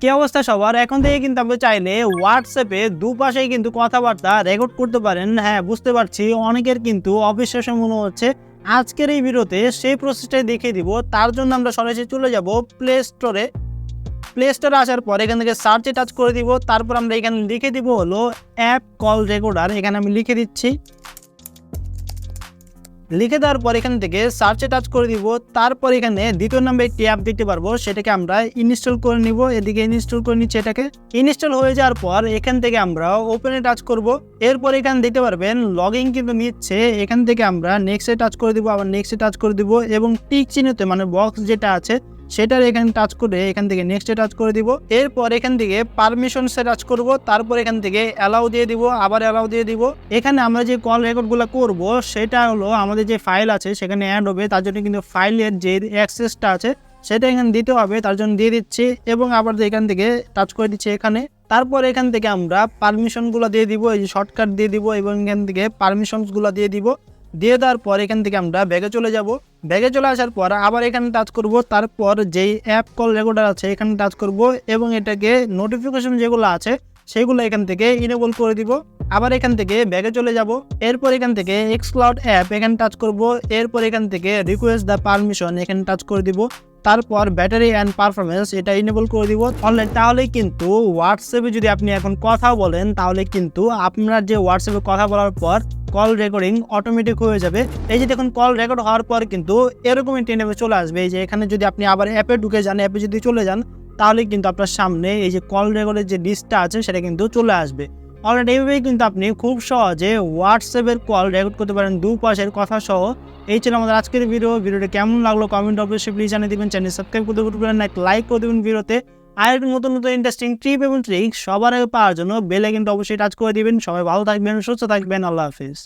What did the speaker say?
কি অবস্থা সবার? এখন থেকে কিন্তু আপনি চাইলে হোয়াটসঅ্যাপে দুপাশেই কিন্তু কথাবার্তা রেকর্ড করতে পারেন। হ্যাঁ বুঝতে পারছি। অনেকের কিন্তু অবিশ্বাস মনে হচ্ছে। আজকের এই ভিডিওতে সেই প্রসেসটাই দেখিয়ে দিব। তার জন্য আমরা সরাসরি চলে যাব প্লে স্টোরে প্লে স্টোরে আসার পর এখান থেকে সার্চে টাচ করে দিব। তারপর আমরা এখানে লিখে দিব হলো অ্যাপ কল রেকর্ডার এখানে আমি লিখে দিচ্ছি। লিখে দেওয়ার পর এখান থেকে সার্চে টাচ করে দিব। তারপর এখানে দ্বিতীয় নাম্বার একটি অ্যাপ দেখতে পারব, সেটাকে আমরা ইনস্টল করে নিব। এদিকে ইনস্টল করে নিচ্ছি এটাকে। ইনস্টল হয়ে যাওয়ার পর এখান থেকে আমরা ওপেনে টাচ করব। এরপর এখানে দেখতে পারবেন লগ ইন কিন্তু নিচ্ছে। এখান থেকে আমরা নেক্সটে টাচ করে দিব, আবার নেক্সটে টাচ করে দিব এবং টিক চিহ্নতে মানে বক্স যেটা আছে সেটার এখানে টাচ করে এখান থেকে নেক্সটে টাচ করে দিব। এরপর এখান থেকে পারমিশনসে টাচ করব, তারপর এখান থেকে অ্যালাউ দিয়ে দিব, আবার অ্যালাউ দিয়ে দিব। এখানে আমরা যে কল রেকর্ডগুলো করব, সেটা হলো আমাদের যে ফাইল আছে, সেখানে অ্যাড হবে, তার জন্য কিন্তু ফাইলের যে অ্যাক্সেসটা আছে, সেটা এখানে দিতে হবে, তার জন্য দিয়ে দিচ্ছি এবং আবার এখান থেকে টাচ করে দিচ্ছি এখানে। তারপর এখান থেকে আমরা পারমিশনগুলো দিয়ে দিব, এই যে শর্টকাট দিয়ে দিব এবং এখান থেকে পারমিশনসগুলো দিয়ে দিব। দিয়ে দেওয়ার পর এখান থেকে আমরা ব্যাগে চলে যাব। ব্যাগে চলে আসার পর আবার এখানে টাচ করব। তারপর যেই অ্যাপ কল রেকর্ডার আছে, এখানে টাচ করব এবং এটাকে নোটিফিকেশন যেগুলো আছে, সেগুলো এখান থেকে ইনেবল করে দিব। আবার এখান থেকে ব্যাগে চলে যাব। এরপর এখান থেকে এক্সক্লাউড অ্যাপ এখানে টাচ করব। এরপর এখান থেকে রিকোয়েস্ট দ্য পারমিশন এখানে টাচ করে দিব। তারপর ব্যাটারি অ্যান্ড পারফরমেন্স এটা ইনেবল করে দিব। অনলাইন তাহলে কিন্তু হোয়াটসঅ্যাপে যদি আপনি এখন কথা বলেন, তাহলে কিন্তু আপনার যে হোয়াটসঅ্যাপে কথা বলার পর কল রেকর্ডিং অটোমেটিক হয়ে যাবে। এই যে দেখুন কল রেকর্ড হওয়ার পর কিন্তু এরকমই টেনে চলে আসবে। এই যে এখানে যদি আপনি আবার অ্যাপে ঢুকে যান অ্যাপে যদি চলে যান, তাহলে কিন্তু আপনার সামনে এই যে কল রেকর্ডের যে লিস্টটা আছে, সেটা কিন্তু চলে আসবে। অলরেডি এইভাবেই কিন্তু আপনি খুব সহজে হোয়াটসঅ্যাপের কল রেকর্ড করতে পারেন দু পাশের কথা সহ। এই ছিল আমাদের আজকের ভিডিও ভিডিওটা কেমন লাগল কমেন্ট অবশ্যই প্লিজ জানিয়ে দেবেন। চ্যানেল সাবস্ক্রাইব করতে ভুলবেন না লাইক করে দেবেন ভিডিওতে আর নতুন নতুন ইন্টারেস্টিং ট্রিপ এবং ট্রিক সবার আগে পাওয়ার জন্য বেল আইকনটা অবশ্যই টাচ করে দিবেন। সবাই ভালো থাকবেন, সুস্থ থাকবেন। আল্লাহ হাফিজ।